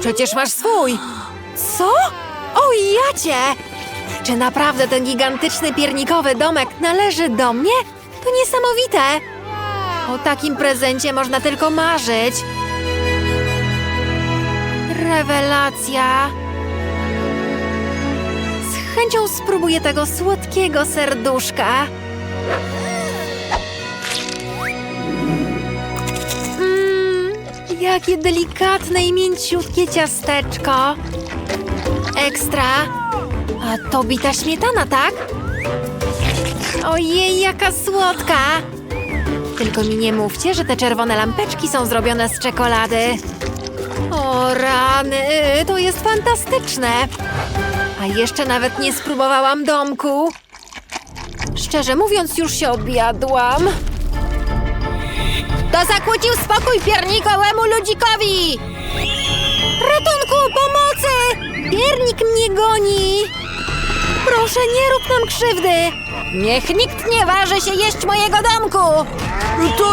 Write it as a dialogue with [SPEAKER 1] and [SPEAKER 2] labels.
[SPEAKER 1] Przecież masz swój. Co? O! Czy naprawdę ten gigantyczny piernikowy domek należy do mnie? To niesamowite! O takim prezencie można tylko marzyć. Rewelacja! Z chęcią spróbuję tego słodkiego serduszka. Jakie delikatne i mięciutkie ciasteczko. Ekstra. A to bita śmietana, tak? Ojej, jaka słodka! Tylko mi nie mówcie, że te czerwone lampeczki są zrobione z czekolady. O rany, to jest fantastyczne! A jeszcze nawet nie spróbowałam domku. Szczerze mówiąc, już się objadłam. To zakłócił spokój piernikołemu ludzikowi! Ratunku, pomocy! Piernik mnie goni! Proszę, nie rób nam krzywdy! Niech nikt nie waży się jeść mojego domku! To!